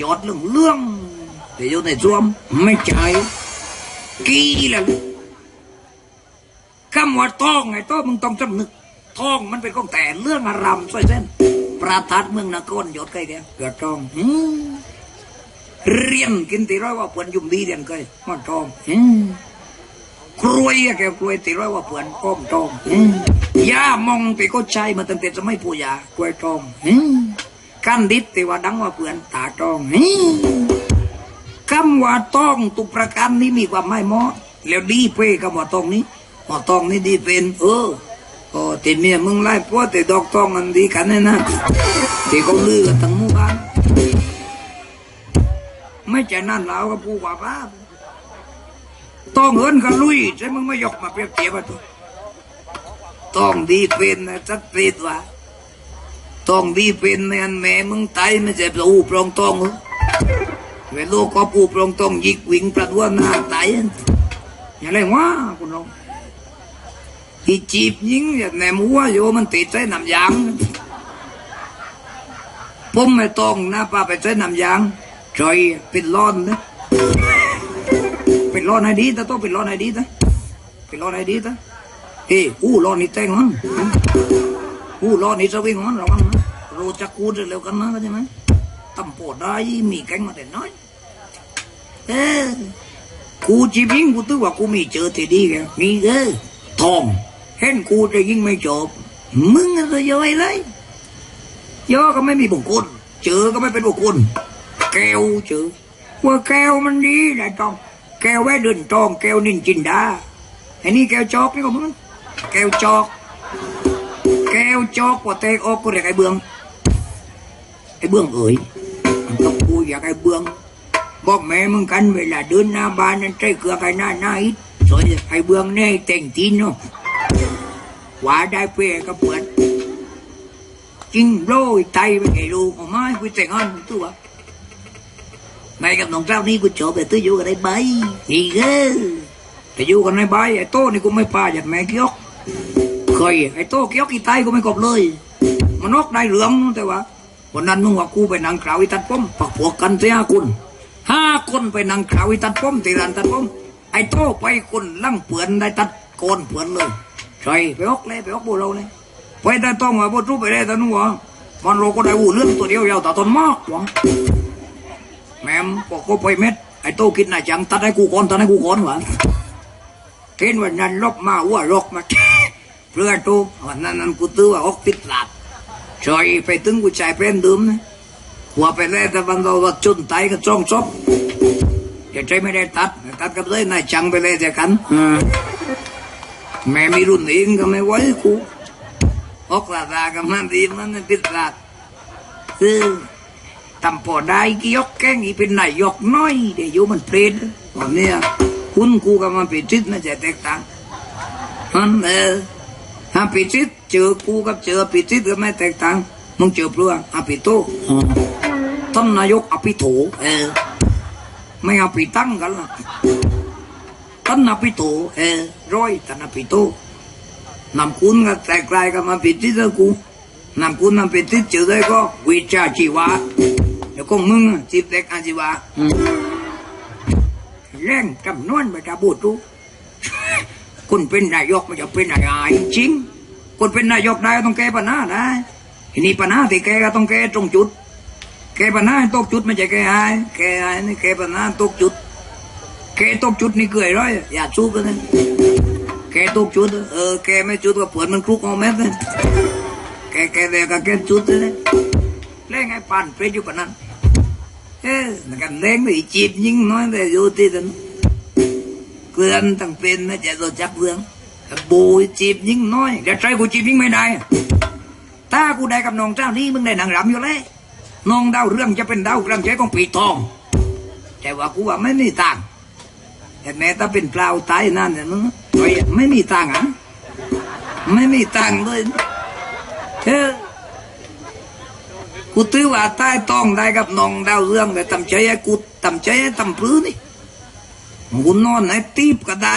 ยอดเรื่องเรื่องแต่อยู่ในซ่วมไม่ใช่กี้แหละคำว่าทองไงโต้มึงต้องจำนึกทองมันเป็นของแต่เรื่องอารามสวยเส้นประทัดเมืองนครยศใครเดียวเกิดทองเรียนกินตีร้อยว่าเปื่อนยุ่มดีเรียนเคยมันทองกล้วยอะแกกล้วยตีร้อยว่าเปื่อนก้อมทองอืมยามองไปก็ใช้มาตั้งแต่สมัยปู่ยากล้วยทอง กันดิดตีว่าดังว่าเปื่อนตาทองอืมคำว่าทองตุกประการนี้มีความไม่เหมาะแล้วดีเป้คำว่าทองนี้ว่าทองนี้ดีเป็นเออโอ้แต่เมียมึงไล่พวแต่ดอกทองอันดีกันเนี่ยนะที่เขาลือกันทั้งหมู่บ้านไม่ใช่นั่นเราก็พูดว่าบ้าต้องเหินกันลุยใช่มึงไม่ยกมาเปรียบเทียบกันตัวต้องดีเป็นนะจัดเป็นว่า ต้องดีเป็นในอันแม่มึงตายไม่ใช่ปลูปรองต้องเหรอเวลาก็ปูปรองต้องยิกวิ่งประดวนหน้าตายอย่างไรวะคุณน้องที่จีบยิงอย่างแหนมหัวอยู่มันติดใส่น้ำยางผมไม่ต้องนะป้าไปใส่น้ำยางจอยเป็นร้อนนะเป็นร้อนให้ดีแต่ต้องเป็นร้อนให้ดีนะเป็นร้อนให้ดีนะเฮ้อู้ร้อนนี่แต่งมั้งอู้ร้อนนี่สวิงมั้งระวังนะ รู้จักกูจะเร็วกันนะเข้าใจไหมตำปวดได้มีแกงมาแต่น้อย เออกูจีบิงกูตื้อว่ากูมีเจอที่ดีแกมีเออทองเห็นกูจะยิ่งไม่จบ มึงอะไรย่อยเลยย่อก็ไม่มีบุคคลเจอก็ไม่เป็นบุคคลแก้วเจอว่าแก้วมันดีนะจองแก้วแว่เดินทองแก้วนินจินดาไอ้นี่แก้วจอกนี่ก็มึงแก้วจอก แก้วจอกกว่าเตกออกก็เรียกไอ้เบือง ไอ้เบื้องเอ๋ยมันต้องกูอยากไอ้เบื้องบอกแม่มึงกันเวลาเดินหน้าบ้านนั้นใจเกลือไอ้หน้าหน้าอิดสวยไอ้เบื้องแน่แต่งจีนเนาะว่าได้เพื่อก็เปิดจริงโรยไตไปไงลูกของไม้กูแต่งงานตัวแม่กับน้องเจ้านี่กูจบแต่ตัวอยู่กันได้ใบนี่เก้อแต่อยู่กันในใบไอ้โต้นี่กูไม่พาหยัดแม่เกี้ยกเคยไอ้โต้เกี้ยกอีไตกูไม่กบเลย มันนอกได้เหลืองแต่ว่า วันนั้นมึงว่ากูไปนั่งคราวอีตัดป้อมปักพวกกันเสียคุณห้าคนไปนั่งคราวอีตัดป้อมตีรันตัดป้อมไอ้โต้ไปคนลั่งเปือนได้ตัดโกนเปือนเลยใช่ไปออกเลยไปออกบูเราเลยไปแต่ต้องมาบดรูปไปได้ต่นู้นวมันเราก็ได้หูเรื่องตัวเดียวยาวแต่ตนมากวะแม่มบอกก็ไปเม็ดไอ้โตกินนายจังตัดให้กูก่อนตัดให้กูก่อนวะเห็นวันนั้นลบมาว่าลกมาเพื่อตูวันนั้นนั้นกูตื้อว่าออกติดหลับ ใช่ไปถึงกูใจเป็นดื่มนะหัวไปแล้วแต่วันเราว่าจุนไตก็จ้องจบจะใจไม่ได้ตัดตัดกับเลยนายจังไปเลยแต่กันอ่าแม่มีรุ่นเองก็ไม่ไหวกูออกลาดากับมันดีมันติดลาดคือทำพอได้กี่ยกแกงอีเป็นนายยกน้อยเดี๋ยวอยู่มันเปรตตอนเนี้ยคุณกูกับมันเป็นจิตน่าจะแตกต่างฮันเออ ถ้าปิดจิตเจอกูกับเจอปิดจิตก็ไม่แตกต่างมึงเจอเปลือกอภิโตท่านนายกอภิโถเออไม่เอาปิตั้งกันละท่านนปิโตเออร้อยท่านนปิโตนำคุณก็แต่ไกลกันมาปิดที่เธอกูนำคุณนำปิดที่เจอได้ก็วิชาชีวะเดี๋ยวก็มึงจีบเด็กอาชีวะแรงจำนวนไปจะบูดรู้คุณเป็นนายกไม่จะเป็นนายจริง คุณเป็นนายกได้ต้องแก้ปัญหาได้ทีนี้ปัญหาที่แก้ก็ต้องแก้ตรงจุด แก้ปัญหาตกจุดไม่ใช่แก้หายแก้หายนี่แก้ปัญหาตกจุด แก้ตกจุดนี่เกยร้อยอย่าสู้กันนะแกตกจุดเออแกไม่จุดก็เปิดมันคลุกเอาแม็ดเลยแกแกเดียวกับแกจุดเลยเล่งไอ้ปั่นไปอยู่ปะนั้นเออมันกันเล่งไปจีบยิ่งน้อยแต่อยู่ที่นั่นเกลือนตั้งเป็นนะจะโดนจับเรื่อง บูจีบยิ่งน้อยเดี๋ยวใจกูจีบยิ่งไม่ได้ถ้ากูได้กับน้องเจ้านี่มึงได้นางรำอยู่แล้วน้องดาวเรื่องจะเป็นดาวกลางใจของปีทอง แต่ว่ากูว่าไม่มีตังแต่แม้ถ้าเป็นเปล่าตายนั่นเนี่ยมึงไม่มีตังอะไม่มีตังเลยเออกูตื้อว่าใต้ต้องได้กับน้องดาวเรื่องแต่ตำใจกูตำใจให้ตำปลื้อนี่กูนอนไหนตีบก็ได้